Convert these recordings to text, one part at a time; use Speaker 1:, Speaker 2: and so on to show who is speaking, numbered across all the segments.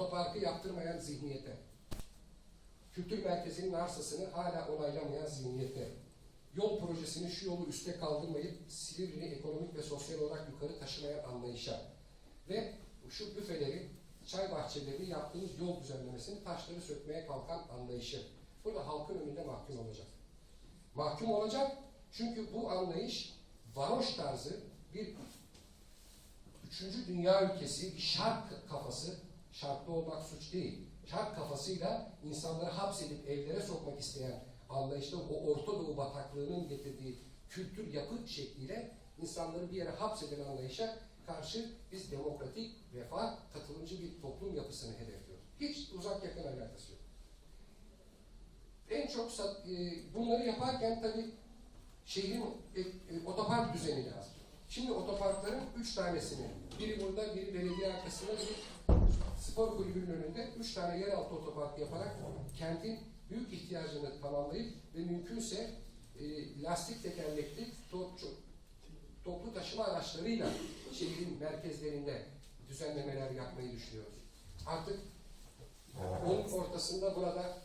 Speaker 1: otoparkı yaptırmayan zihniyete, kültür merkezinin arsasını hala onaylamayan zihniyete, yol projesini şu yolu üste kaldırmayıp Silivri'ni ekonomik ve sosyal olarak yukarı taşımayan anlayışa ve şu büfeleri, çay bahçelerini yaptığımız yol düzenlemesini taşları sökmeye kalkan anlayışı. Burada halkın önünde mahkum olacak. Mahkum olacak çünkü bu anlayış varoş tarzı bir üçüncü dünya ülkesi, bir şark kafası, şarklı olmak suç değil, şark kafasıyla insanları hapsedip evlere sokmak isteyen anlayışta o Orta Doğu bataklığının getirdiği kültür yapı şekliyle insanları bir yere hapseden anlayışa karşı biz demokratik, refah, katılımcı bir toplum yapısını hedefliyoruz. Hiç uzak yakın alakası yok. En çok e, bunları yaparken tabii şehrin e, e, otopark düzeni lazım. Şimdi otoparkların üç tanesini, biri burada, biri belediye arkasında, biri spor kulübünün önünde üç tane yeraltı otoparkı yaparak kentin büyük ihtiyacını tamamlayıp ve mümkünse e, lastik tekerlekli to- ço- toplu taşıma araçlarıyla şehrin merkezlerinde düzenlemeler yapmayı düşünüyoruz. Artık onun ortasında burada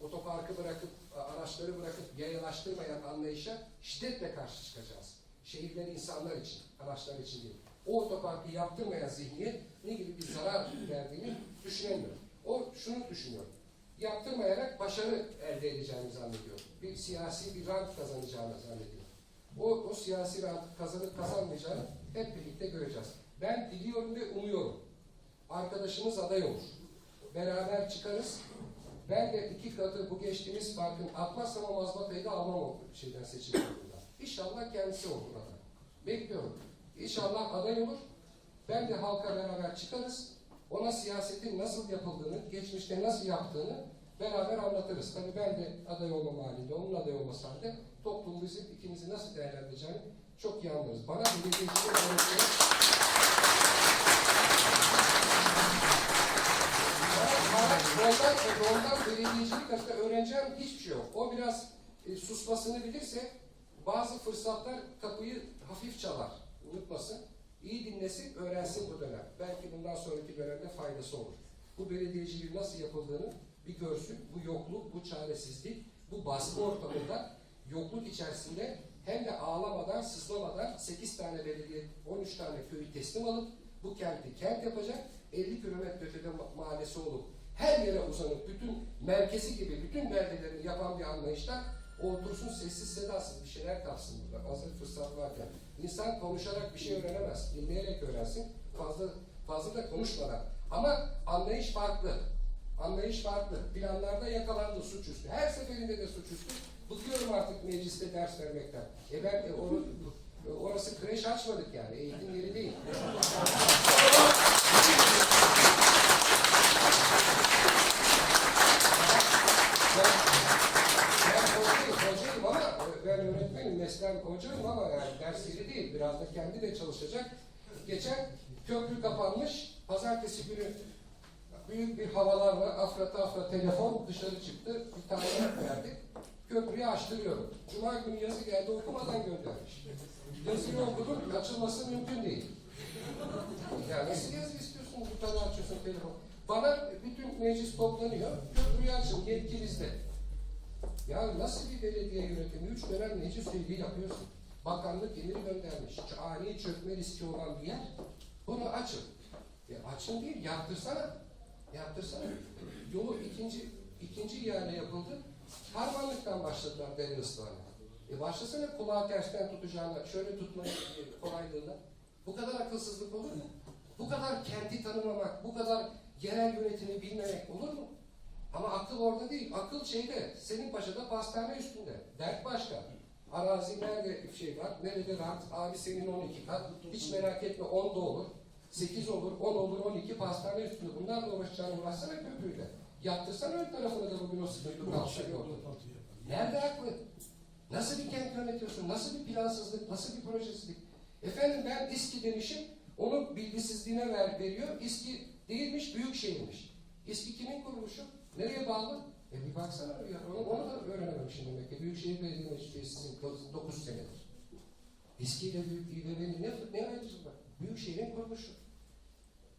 Speaker 1: otoparkı bırakıp, araçları bırakıp yayalaştırmayan anlayışa şiddetle karşı çıkacağız. Şehirler insanlar için, araçlar için değil. O otoparkı yaptırmayan zihniyet ne gibi bir zarar verdiğini düşünemiyor. O şunu düşünüyor. Yaptırmayarak başarı elde edeceğini zannediyor. Bir siyasi bir rant kazanacağını zannediyor. O, o siyasi rant kazanıp kazanmayacağını hep birlikte göreceğiz. Ben diliyorum ve umuyorum. Arkadaşımız aday olur. Beraber çıkarız. Ben de iki katı bu geçtiğimiz farkın atmazsam o mazbatayı da almam o şeyden seçim. İnşallah kendisi olur. Bekliyorum. İnşallah aday olur. Ben de halka beraber çıkarız. Ona siyasetin nasıl yapıldığını, geçmişte nasıl yaptığını beraber anlatırız. Tabii ben de aday olmam halinde, onun aday olması halinde toplum bizim ikimizi nasıl değerlendireceğini çok iyi anlarız. Bana belediyecilik öğretiyor. Ondan, ondan belediyecilik hakkında öğreneceğim hiçbir şey yok. O biraz e, susmasını bilirse bazı fırsatlar kapıyı hafif çalar. Unutmasın. İyi dinlesin, öğrensin bu dönem. Belki bundan sonraki dönemde faydası olur. Bu belediyeciliğin nasıl yapıldığını bir görsün. Bu yokluk, bu çaresizlik, bu baskı ortamında yokluk içerisinde hem de ağlamadan, sızlamadan 8 tane belediye, 13 tane köyü teslim alıp bu kenti kent yapacak, 50 kilometre ötede ma- mahallesi olup her yere uzanıp bütün merkezi gibi bütün beldelerini yapan bir anlayışta otursun sessiz sedasız bir şeyler kapsın burada. Hazır fırsat varken. İnsan konuşarak bir şey öğrenemez. Dinleyerek öğrensin. Fazla fazla da konuşmadan. Ama anlayış farklı. Anlayış farklı. Planlarda yakalandı suçüstü. Her seferinde de suçüstü. Bıkıyorum artık mecliste ders vermekten. E ben e, or, orası kreş açmadık yani. Eğitim yeri değil. Ben, ben hocayım, hocayım ama ben mesleğim hocayım ama yani ders yeri değil. Biraz da kendi de çalışacak. Geçen köprü kapanmış. Pazartesi günü büyük bir havalarla afra tafra telefon dışarı çıktı. Bir tane verdik. Köprüyü açtırıyorum. Cuma günü yazı geldi okumadan göndermiş. Yazıyı okudum, açılması mümkün değil. Ya nasıl yazı istiyorsun bu kadar açıyorsun telefon? Bana bütün meclis toplanıyor, köprüyü açın, yetki bizde. Ya nasıl bir belediye yönetimi? Üç dönem meclis üyeliği yapıyorsun. Bakanlık emir göndermiş. Ani çökme riski olan bir yer. Bunu açın. Ya açın değil, yaptırsana. Yaptırsana. Yolu ikinci, ikinci ihale yapıldı. Harmanlıktan başladılar dere ıslahına. E başlasana kulağı tersten tutacağına, şöyle tutmayı e, kolaylığına. Bu kadar akılsızlık olur mu? Bu kadar kenti tanımamak, bu kadar yerel yönetimi bilmemek olur mu? Ama akıl orada değil. Akıl şeyde, senin paşada pastane üstünde. Dert başka. Arazi nerede bir şey var, nerede rant, abi senin 12 kat. Hiç merak etme 10 da olur. 8 olur, 10 olur, 12 pastane üstünde. Bunlarla uğraşacağını uğraşsana köprüyle. Yaptırsana ön tarafını da bugün o sıkıntı kalacak yolda. Nerede haklı? Nasıl bir kent yönetiyorsun? Nasıl bir plansızlık? Nasıl bir projesizlik? Efendim ben İSKİ demişim, onun bilgisizliğine ver, veriyor. İSKİ değilmiş, büyük şehirmiş. İSKİ kimin kuruluşu? Nereye bağlı? E bir baksana ya, onu, onu da öğrenememişim demek ki. Büyükşehir Belediye Meclisi sizin 9 senedir. İSKİ ile Büyük İBB'nin ne, ne ayrıcılığı var? Büyükşehir'in kuruluşu.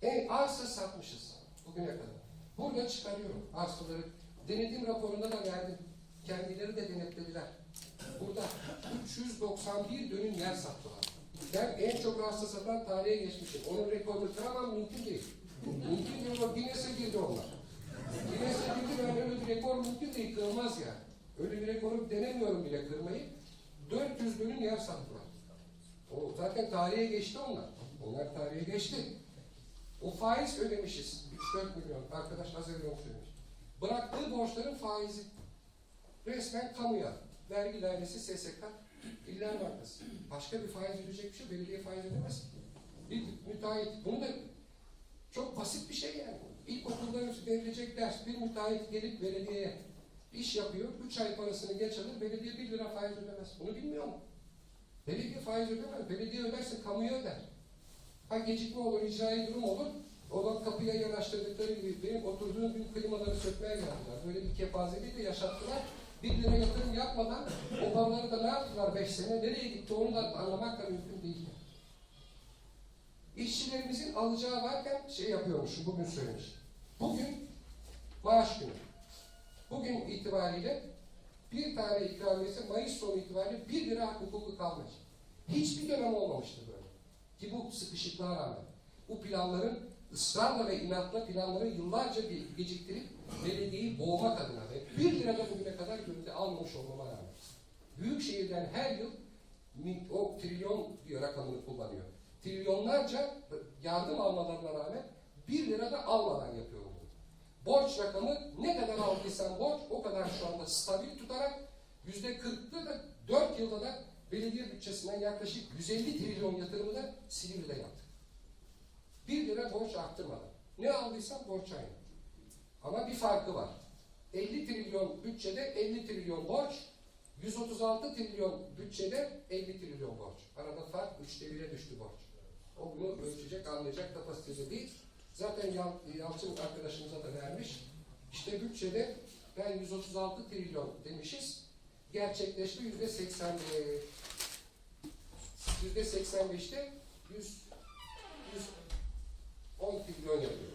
Speaker 1: E arsa satmışız. Bu bugüne kadar. Burada çıkarıyorum arsaları. Denetim raporunda da verdim. Kendileri de denetlediler. Burada 391 dönüm yer sattılar. Ben en çok arsa satan tarihe geçmişim. Onun rekorunu kıramam mümkün değil. mümkün değil. Guinness'e girdi onlar. Ben öyle bir rekor mümkün değil. Kırılmaz yani. Öyle bir rekoru denemiyorum bile kırmayı. 400 dönüm yer sattılar. O zaten tarihe geçti onlar. Onlar tarihe geçti. O faiz ödemişiz. 3-4 milyon. Arkadaş az önce söylemiş. Bıraktığı borçların faizi. Resmen kamuya. Vergi dairesi SSK, İller Bankası. Başka bir faiz ödeyecek bir şey belediye faiz ödemez. Bir müteahhit. Bunu da çok basit bir şey yani. İlkokulda verilecek ders. Bir müteahhit gelip belediyeye iş yapıyor. 3 ay parasını geç alır. Belediye 1 lira faiz ödemez. Bunu bilmiyor mu? Belediye faiz ödemez. Belediye öderse kamuya öder. Ha gecikme olur, icraî durum olur. Olan kapıya yanaştırdıkları gibi benim oturduğum gün klimaları sökmeye geldiler. Böyle bir kepazeliği de yaşattılar. Bir lira yatırım yapmadan o paraları da ne yaptılar beş sene? Nereye gitti onu da anlamak da mümkün değil. İşçilerimizin alacağı varken şey yapıyormuş, bugün söylemiş. Bugün maaş günü. Bugün itibariyle bir tane ikramiyesi Mayıs sonu itibariyle bir lira hukuku kalmayacak. Hiçbir dönem olmamıştı böyle. Ki bu sıkışıklığa rağmen. Bu planların ısrarla ve inatla planları yıllarca bir geciktirip belediyeyi boğmak adına ve bir lira da bugüne kadar gönülde almamış olmama rağmen. Büyükşehir'den her yıl o trilyon diyor rakamını kullanıyor. Trilyonlarca yardım almalarına rağmen bir lira da almadan yapıyor bunu. Borç rakamı ne kadar aldıysan borç o kadar şu anda stabil tutarak yüzde kırkta da dört yılda da belediye bütçesinden yaklaşık 150 trilyon yatırımı da Silivri'de yaptık. Bir lira borç arttırmadan. Ne aldıysan borç aynı. Ama bir farkı var. 50 trilyon bütçede 50 trilyon borç, 136 trilyon bütçede 50 trilyon borç. Arada fark 3'te 1'e düştü borç. O bunu ölçecek, anlayacak kapasitede değil. Zaten Yal Yalçın arkadaşımıza da vermiş. İşte bütçede ben 136 trilyon demişiz. Gerçekleşti yüzde 80 yüzde 85'te 100 110 trilyon yapıyor.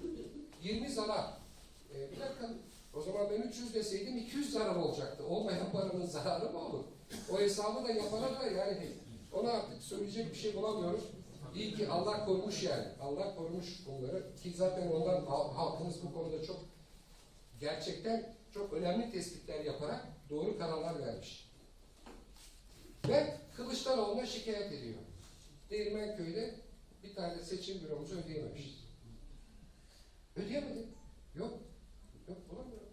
Speaker 1: 20 zarar. Ee, bir dakika, o zaman ben 300 deseydim 200 zarar olacaktı. Olmayan paranın zararı mı olur? O hesabı da yapana da yani ona artık söyleyecek bir şey bulamıyorum. İyi ki Allah korumuş yani. Allah korumuş bunları. Ki zaten ondan hal- halkımız bu konuda çok gerçekten çok önemli tespitler yaparak doğru kararlar vermiş. Ve Kılıçdaroğlu'na şikayet ediyor. Değirmenköy'de bir tane seçim büromuzu ödeyememişiz. Ödeyemedi. Yok. Yok bulamıyorum.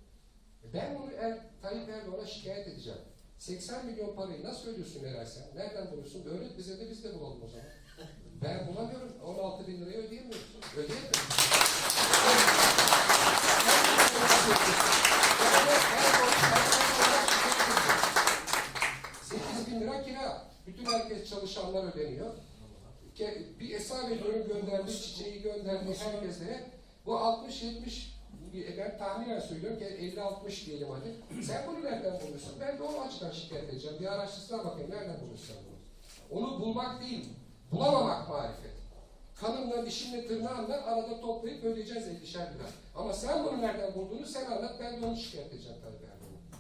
Speaker 1: E Ben bunu er, Tayyip Erdoğan'a şikayet edeceğim. 80 milyon parayı nasıl ödüyorsun Meral sen? Nereden buluyorsun? Öğret bize de biz de bulalım o zaman. Ben bulamıyorum. 16 bin lirayı. Ödeyemiyorum. 8 bin lira kira. Bütün herkes çalışanlar ödeniyor. Bir hesap ediyorum gönderdiği çiçeği gönderdiği herkese. Bu 60-70 bir- ben tahminen söylüyorum ki 50-60 diyelim hadi. Sen bunu nereden buluyorsun? Ben de o açıdan şikayet edeceğim. Bir araştırsana bakayım nereden buluyorsun bunu? Onu bulmak değil, bulamamak marifet. Kanınla, dişinle, tırnağınla arada toplayıp ödeyeceğiz 50'şer lira. Ama sen bunu nereden bulduğunu sen anlat, ben de onu şikayet edeceğim tabii Erdoğan'a.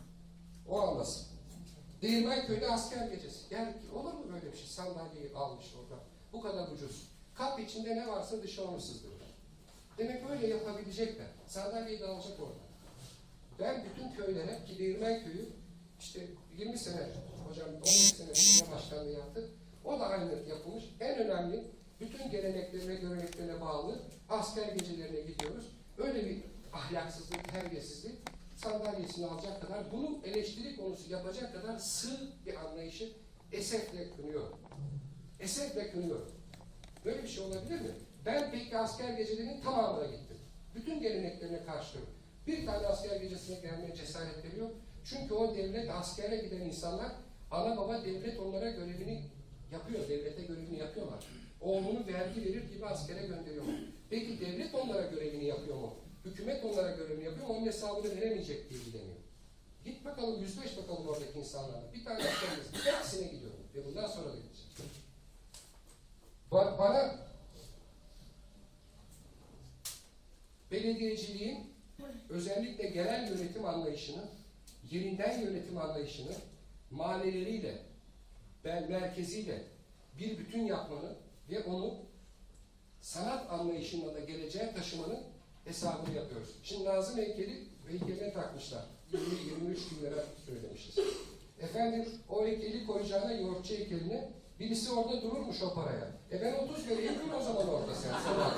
Speaker 1: O anlasın. Değirmenköy'de asker gecesi. Yani olur mu böyle bir şey? Sandalyeyi almış orada. Bu kadar ucuz. Kap içinde ne varsa dışa onu sızdırır. Demek öyle yapabilecekler. Sandalyeyi de alacak orada. Ben bütün köylere ki Değirmenköy'ü işte 20 sene hocam 15 sene başkanlığı yaptı. O da aynı yapılmış. En önemli bütün geleneklerine, göreneklerine bağlı asker gecelerine gidiyoruz. Öyle bir ahlaksızlık, terbiyesizlik sandalyesini alacak kadar, bunu eleştiri konusu yapacak kadar sığ bir anlayışı esefle kınıyorum. Esefle kınıyorum. Böyle bir şey olabilir mi? Ben peki asker gecelerinin tamamına gittim. Bütün geleneklerine karşıyım. Bir tane asker gecesine gelmeye cesaretleri yok. Çünkü o devlet askere giden insanlar ana baba devlet onlara görevini yapıyor. Devlete görevini yapıyorlar. Oğlunu vergi verir gibi askere gönderiyorlar. Peki devlet onlara görevini yapıyor mu? Hükümet onlara görevini yapıyor mu? Onun hesabını veremeyecek diye gidemiyor. Git bakalım, yüzleş bakalım oradaki insanlarla. Bir tane askerimiz, hepsine gidiyorum. Ve bundan sonra da gideceğim. Ba- bana belediyeciliğin özellikle genel yönetim anlayışını, yerinden yönetim anlayışını mahalleleriyle, ben merkeziyle bir bütün yapmanın ve onu sanat anlayışına da geleceğe taşımanın hesabını yapıyoruz. Şimdi Nazım heykeli heykeline takmışlar. 20-23 bin lira söylemişiz. Efendim o heykeli koyacağına yoğurtçu heykeline birisi orada dururmuş o paraya. E ben 30 vereyim dur o zaman orada sen. Sonra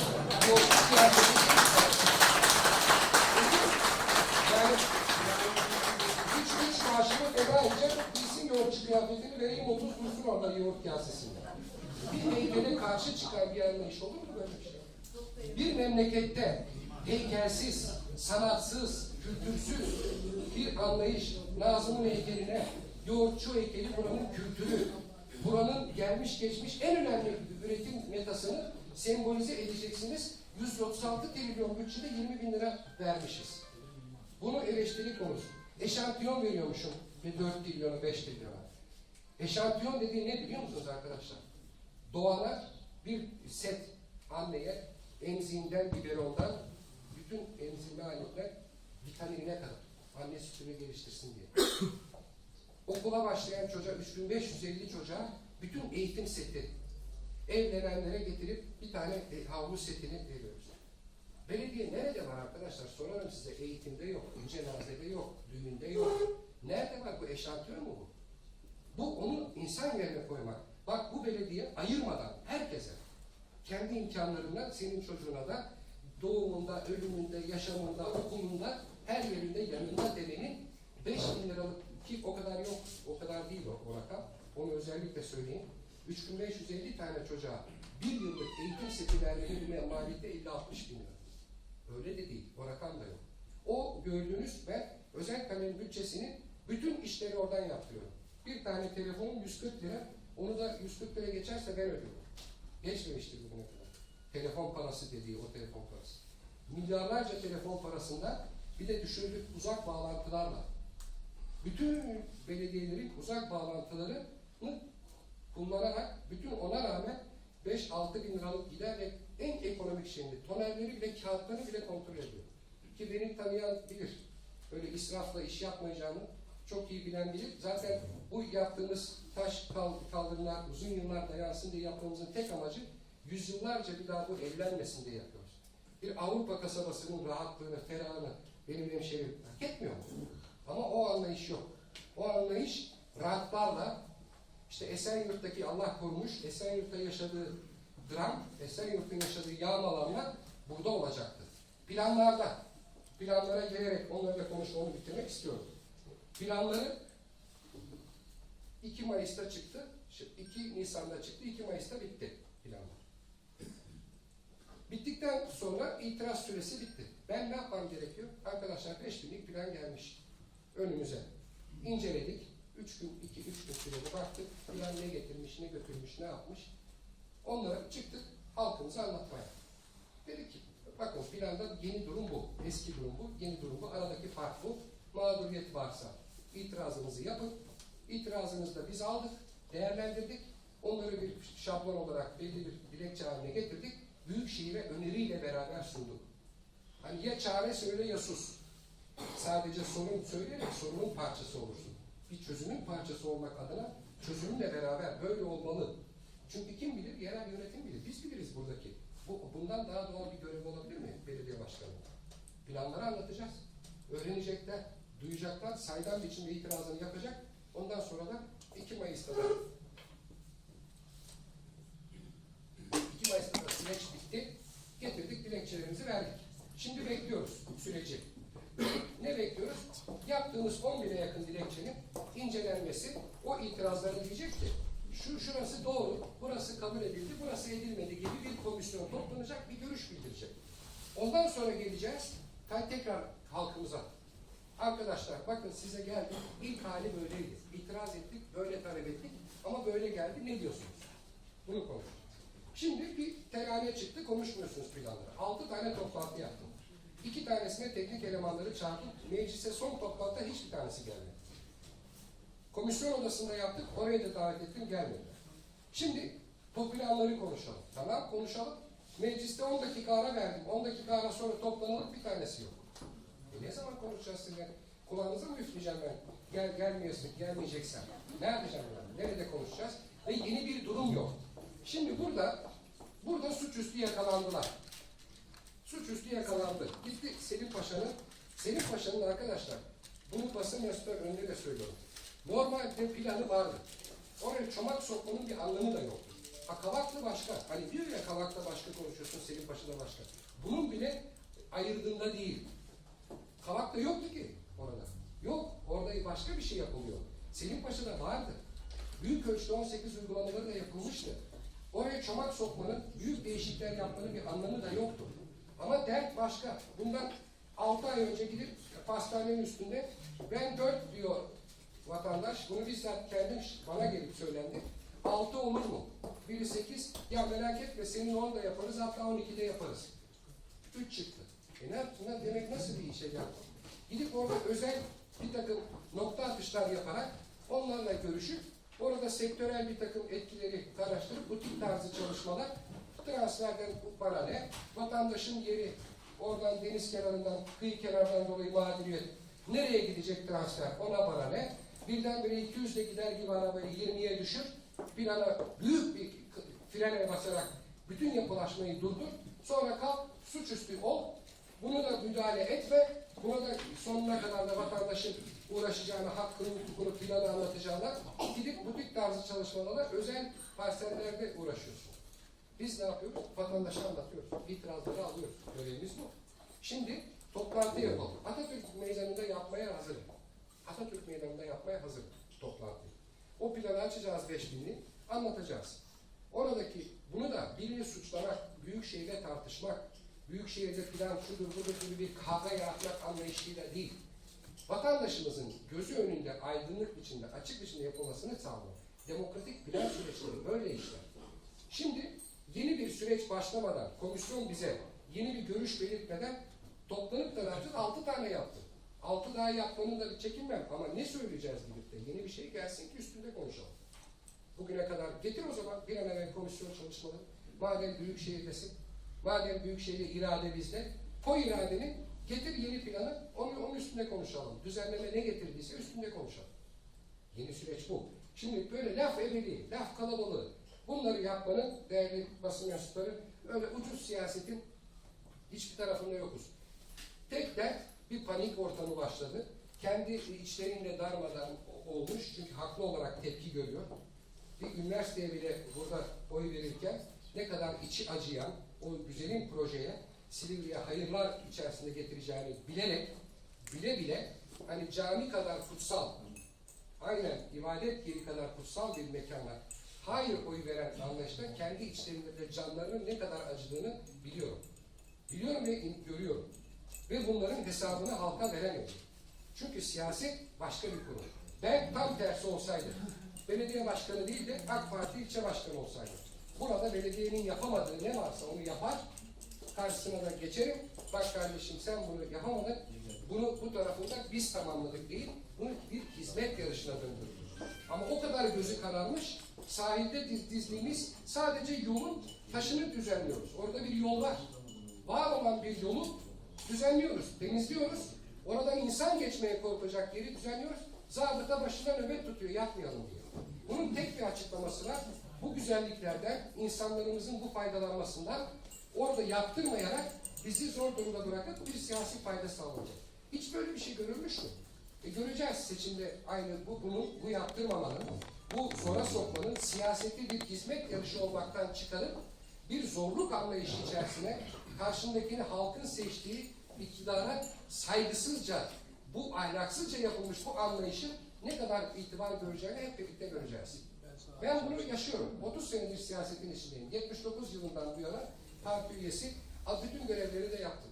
Speaker 1: yoğurtçu kıyafetini vereyim 30 dursun orada yoğurt kasesinde. Bir heykele karşı çıkan bir anlayış olur mu böyle bir şey? Bir memlekette heykelsiz, sanatsız, kültürsüz bir anlayış Nazım'ın heykeline, yoğurtçu heykeli buranın kültürü, buranın gelmiş geçmiş en önemli üretim metasını sembolize edeceksiniz. 136 trilyon bütçede 20 bin lira vermişiz. Bunu eleştiri konusu. Eşantiyon veriyormuşum ve 4 trilyona 5 trilyona. Eşantiyon dediği ne biliyor musunuz arkadaşlar? Doğana bir set anneye emziğinden, biberondan, bütün emzirme halinden vitaminine kadar anne sütünü geliştirsin diye. Okula başlayan çocuğa, 3550 çocuğa bütün eğitim seti, evlenenlere getirip bir tane e, havlu setini veriyoruz. Belediye nerede var arkadaşlar? Sorarım size. Eğitimde yok, cenazede yok, düğünde yok. Nerede var bu eşantiyon mu bu? Bu onu insan yerine koymak. Bak bu belediye ayırmadan herkese kendi imkanlarından senin çocuğuna da doğumunda, ölümünde, yaşamında, okulunda her yerinde yanında demenin 5 bin liralık ki o kadar yok, o kadar değil o, o rakam. Onu özellikle söyleyeyim. 3550 tane çocuğa bir yıllık eğitim seti vermenin bir maliyeti 50-60 bin lira. Öyle de değil, o rakam da yok. O gördüğünüz ben özel kalem bütçesinin bütün işleri oradan yaptırıyorum. Bir tane telefonum 140 lira, onu da 140 lira geçerse ben ödüyorum. Geçmemiştir bugüne kadar. Telefon parası dediği o telefon parası. Milyarlarca telefon parasında bir de düşürdük uzak bağlantılarla. Bütün belediyelerin uzak bağlantılarını kullanarak bütün ona rağmen 5-6 bin liralık gider ve en ekonomik şeyini, tonerleri bile, kağıtları bile kontrol ediyor. Ki beni tanıyan bilir. Böyle israfla iş yapmayacağımı çok iyi bilen bilir. Zaten bu yaptığımız taş kal- kaldırımlar uzun yıllar dayansın diye yapmamızın tek amacı yüzyıllarca bir daha bu evlenmesin diye yapıyoruz. Bir Avrupa kasabasının rahatlığını, ferahını benim hemşehrim hak etmiyor mu? Ama o anlayış yok. O anlayış rahatlarla işte Esenyurt'taki Allah korumuş, Esenyurt'ta yaşadığı dram, Esenyurt'un yaşadığı yağmalanma burada olacaktı. Planlarda, planlara gelerek onlarla konuşmamı bitirmek istiyorum. Planları 2 Mayıs'ta çıktı, 2 Nisan'da çıktı, 2 Mayıs'ta bitti planlar. Bittikten sonra itiraz süresi bitti. Ben ne yapmam gerekiyor? Arkadaşlar 5 günlük plan gelmiş önümüze. İnceledik. 3 gün, 2 3 gün sürede baktık. Plan ne getirmiş, ne götürmüş, ne yapmış. Onlara çıktık halkımıza anlatmaya. Dedik ki bakın planda yeni durum bu. Eski durum bu, yeni durum bu. Aradaki fark bu. Mağduriyet varsa itirazınızı yapın. İtirazınızı da biz aldık, değerlendirdik. Onları bir şablon olarak belli bir dilekçe haline getirdik. Büyükşehir'e öneriyle beraber sunduk. Hani ya çare söyle ya sus. Sadece sorun söyleyerek sorunun parçası olursun. Bir çözümün parçası olmak adına çözümle beraber böyle olmalı. Çünkü kim bilir? Yerel yönetim bilir. Biz biliriz buradaki. Bu, bundan daha doğal bir görev olabilir mi belediye başkanı? Planları anlatacağız. Öğrenecekler, duyacaklar, saydam biçimde itirazını yapacak. Ondan sonra da 2 Mayıs'ta da 2 Mayıs'ta da süreç bitti. Getirdik, dilekçelerimizi verdik. Şimdi bekliyoruz süreci. Ne bekliyoruz? Yaptığımız 10 bine yakın dilekçenin incelenmesi, o itirazları diyecek ki, şu şurası doğru, burası kabul edildi, burası edilmedi gibi bir komisyon toplanacak, bir görüş bildirecek. Ondan sonra geleceğiz, tekrar halkımıza. Arkadaşlar bakın size geldi, ilk hali böyleydi. İtiraz ettik, böyle talep ettik ama böyle geldi, ne diyorsunuz? Bunu konuştuk. Şimdi bir terane çıktı, konuşmuyorsunuz planları. Altı tane toplantı yaptım. İki tanesine teknik elemanları çağırdım. Meclise son toplantıda hiçbir tanesi gelmedi. Komisyon odasında yaptık, oraya da davet ettim, gelmediler. Şimdi bu planları konuşalım. Tamam konuşalım. Mecliste 10 dakika ara verdim. 10 dakika ara sonra toplanılıp bir tanesi yok. Ne zaman konuşacağız sizinle? Kulağınıza mı üfleyeceğim ben? Gel, gelmiyorsun, gelmeyeceksen. Ne yapacağım ben? Nerede konuşacağız? Ve yeni bir durum yok. Şimdi burada, burada suçüstü yakalandılar. Suçüstü yakalandı. Gitti Selim Paşa'nın, Selim Paşa'nın arkadaşlar, bunu basın mensupları önünde de söylüyorum. Normalde planı vardı. Oraya çomak sokmanın bir anlamı da yoktu. Ha Kavaklı başka. Hani diyor ya Kavak'ta başka konuşuyorsun, Selim Paşa'da başka. Bunun bile ayırdığında değil. Kavak'ta yoktu ki orada. Yok. Orada başka bir şey yapılıyor. Selim Paşa'da vardı. Büyük ölçüde 18 uygulamaları da yapılmıştı. Oraya çomak sokmanın, büyük değişiklikler yapmanın bir anlamı da yoktu. Ama dert başka. Bundan 6 ay önce gidip pastanenin üstünde ben 4 diyor vatandaş. Bunu bizzat kendim bana gelip söylendi. 6 olur mu? Biri 8. Ya merak etme senin 10 da yaparız hatta 12'de yaparız. 3 çıktı. E ne yaptın? Demek nasıl bir şey yaptın? Gidip orada özel bir takım nokta atışlar yaparak onlarla görüşüp orada sektörel bir takım etkileri araştırıp butik tarzı çalışmalar transferden bu para ne? Vatandaşın yeri oradan deniz kenarından, kıyı kenarından dolayı mağduriyet nereye gidecek transfer? Ona para ne? Birdenbire 200 ile gider gibi arabayı 20'ye düşür. Bir ana büyük bir frene basarak bütün yapılaşmayı durdur. Sonra kalk suçüstü ol. Bunu da müdahale etme. Buna da sonuna kadar da vatandaşın uğraşacağını, hakkını, hukukunu, planı anlatacağına gidip butik tarzı çalışmalarla özel parsellerde uğraşıyorsun. Biz ne yapıyoruz? Vatandaşa anlatıyoruz. İtirazları alıyoruz. Görevimiz bu. Şimdi toplantı yapalım. Atatürk Meydanı'nda yapmaya hazırım. Atatürk Meydanı'nda yapmaya hazırım toplantıyı. O planı açacağız beş binli, anlatacağız. Oradaki bunu da birini suçlamak, büyük şehirde tartışmak, büyük şehirde plan şudur budur gibi bir kavga yaratmak anlayışıyla değil. Vatandaşımızın gözü önünde aydınlık biçimde, açık biçimde yapılmasını sağlıyor. Demokratik plan süreçleri böyle işler. Şimdi yeni bir süreç başlamadan, komisyon bize yeni bir görüş belirtmeden toplanıp da artık altı tane yaptı. Altı daha yapmanın da bir çekinmem ama ne söyleyeceğiz de yeni bir şey gelsin ki üstünde konuşalım. Bugüne kadar getir o zaman bir an evvel komisyon çalışmaları. Madem büyük şehirdesin, madem büyük şehirde irade bizde, koy iradenin getir yeni planı, onu, onun üstünde konuşalım. Düzenleme ne getirdiyse üstünde konuşalım. Yeni süreç bu. Şimdi böyle laf ebedi, laf kalabalığı. Bunları yapmanın değerli basın mensupları öyle ucuz siyasetin hiçbir tarafında yokuz. Tek dert bir panik ortamı başladı. Kendi içlerinde darmadan olmuş çünkü haklı olarak tepki görüyor. Bir üniversiteye bile burada oy verirken ne kadar içi acıyan o güzelim projeye Silivri'ye hayırlar içerisinde getireceğini bilerek bile bile hani cami kadar kutsal aynen ibadet yeri kadar kutsal bir mekana hayır oy veren anlayışta kendi içlerinde de canlarının ne kadar acıdığını biliyorum. Biliyorum ve görüyorum. Ve bunların hesabını halka veremiyorum. Çünkü siyaset başka bir kurum. Ben tam tersi olsaydı, belediye başkanı değil de AK Parti ilçe başkanı olsaydı, burada belediyenin yapamadığı ne varsa onu yapar, karşısına da geçerim. Bak kardeşim sen bunu yapamadın, bunu bu tarafında biz tamamladık değil, bunu bir hizmet yarışına döndürdük. Ama o kadar gözü kararmış, sahilde diz, dizdiğimiz sadece yolun taşını düzenliyoruz. Orada bir yol var. Var olan bir yolu düzenliyoruz, temizliyoruz. Oradan insan geçmeye korkacak yeri düzenliyoruz. Zabıta başına nöbet tutuyor, yapmayalım diyor. Bunun tek bir açıklaması var. Bu güzelliklerden, insanlarımızın bu faydalanmasından orada yaptırmayarak bizi zor durumda bırakıp bir siyasi fayda sağlayacak. Hiç böyle bir şey görülmüş mü? E göreceğiz seçimde aynı bu bunun bu yaptırmamanın, bu zora sokmanın siyaseti bir hizmet yarışı olmaktan çıkarıp bir zorluk anlayışı içerisine karşındakini halkın seçtiği iktidara saygısızca, bu ahlaksızca yapılmış bu anlayışın ne kadar itibar göreceğini hep birlikte göreceğiz. Ben bunu yaşıyorum. 30 senedir siyasetin içindeyim. 79 yılından bu yana parti üyesi, bütün görevleri de yaptım.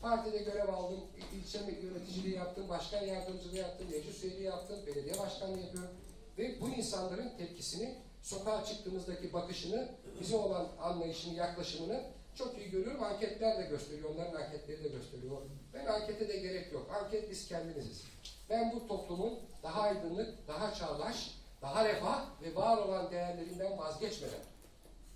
Speaker 1: Partide görev aldım, il- ilçe yöneticiliği yaptım, başkan yardımcılığı yaptım, meclis üyeliği yaptım, belediye başkanlığı yapıyorum. Ve bu insanların tepkisini, sokağa çıktığımızdaki bakışını, bize olan anlayışını, yaklaşımını çok iyi görüyorum. Anketler de gösteriyor, onların anketleri de gösteriyor. Ben ankete de gerek yok. Anket biz kendimiziz. Ben bu toplumun daha aydınlık, daha çağdaş, daha refah ve var olan değerlerinden vazgeçmeden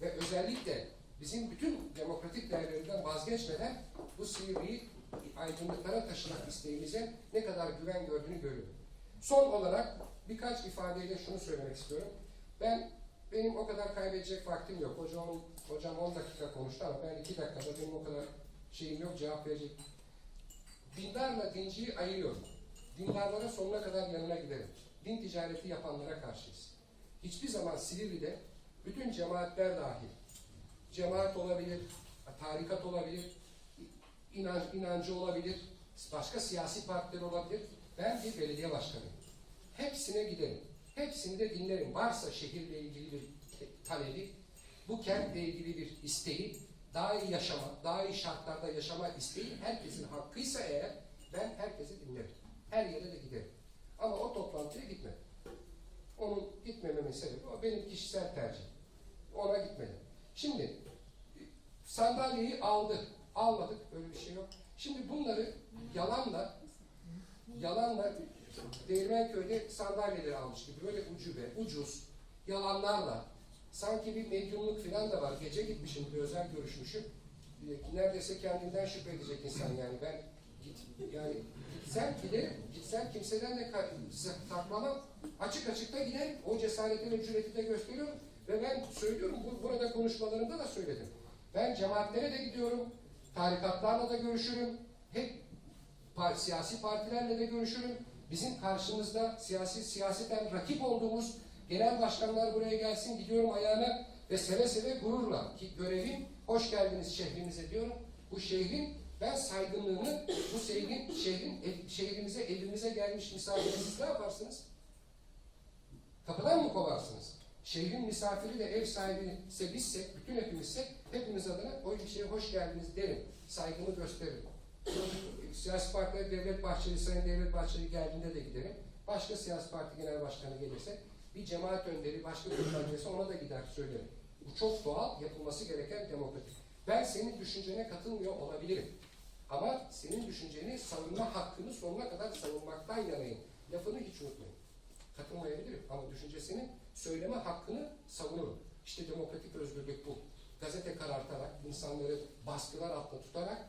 Speaker 1: ve özellikle bizim bütün demokratik değerlerinden vazgeçmeden bu Silivri'yi aydınlıklara taşımak isteğimize ne kadar güven gördüğünü görüyorum. Son olarak birkaç ifadeyle şunu söylemek istiyorum. Ben benim o kadar kaybedecek vaktim yok. Hocam, hocam 10 dakika konuştu ama ben 2 dakikada benim o kadar şeyim yok cevap verecek. Dindarla dinciyi ayırıyorum. Dindarlara sonuna kadar yanına giderim. Din ticareti yapanlara karşıyız. Hiçbir zaman Silivri'de bütün cemaatler dahil, cemaat olabilir, tarikat olabilir, inanç, inancı olabilir, başka siyasi partiler olabilir. Ben bir belediye başkanıyım. Hepsine giderim. Hepsini de dinlerim. Varsa şehirle ilgili bir talebi, bu kentle ilgili bir isteği, daha iyi yaşama, daha iyi şartlarda yaşama isteği herkesin hakkıysa eğer ben herkesi dinlerim. Her yere de giderim. Ama o toplantıya gitmedim. Onun gitmememin sebebi o benim kişisel tercihim. Ona gitmedim. Şimdi sandalyeyi aldı. Almadık. Öyle bir şey yok. Şimdi bunları yalanla yalanla Değirmenköy'de sandalyeleri almış gibi böyle ucube, ucuz, yalanlarla sanki bir medyumluk falan da var. Gece gitmişim, bir özel görüşmüşüm. Neredeyse kendinden şüphe edecek insan yani. Ben git, yani gitsem giderim, gitsem kimseden de saklamam. Açık açık da giderim. O cesareti ve cüreti de gösteriyorum. Ve ben söylüyorum, bu, burada konuşmalarımda da söyledim. Ben cemaatlere de gidiyorum, tarikatlarla da görüşürüm. Hep par- siyasi partilerle de görüşürüm. Bizim karşımızda siyasi siyaseten rakip olduğumuz genel başkanlar buraya gelsin gidiyorum ayağına ve seve seve gururla ki görevim hoş geldiniz şehrimize diyorum. Bu şehrin ben saygınlığını bu şehrin şehrin ev- şehrimize evimize gelmiş misafire ne yaparsınız? Kapıdan mı kovarsınız? Şehrin misafiri de ev sahibi ise bizsek, bütün hepimizsek hepimiz adına o ilçeye hoş geldiniz derim. Saygımı gösteririm. Siyasi partiler Devlet Bahçeli, Sayın Devlet Bahçeli geldiğinde de giderim. Başka siyasi parti genel başkanı gelirse, bir cemaat önderi, başka bir gelirse ona da gider söylerim. Bu çok doğal, yapılması gereken demokratik. Ben senin düşüncene katılmıyor olabilirim. Ama senin düşünceni savunma hakkını sonuna kadar savunmaktan yanayım. Lafını hiç unutmayın. Katılmayabilirim ama düşüncesinin söyleme hakkını savunurum. İşte demokratik özgürlük bu. Gazete karartarak, insanları baskılar altında tutarak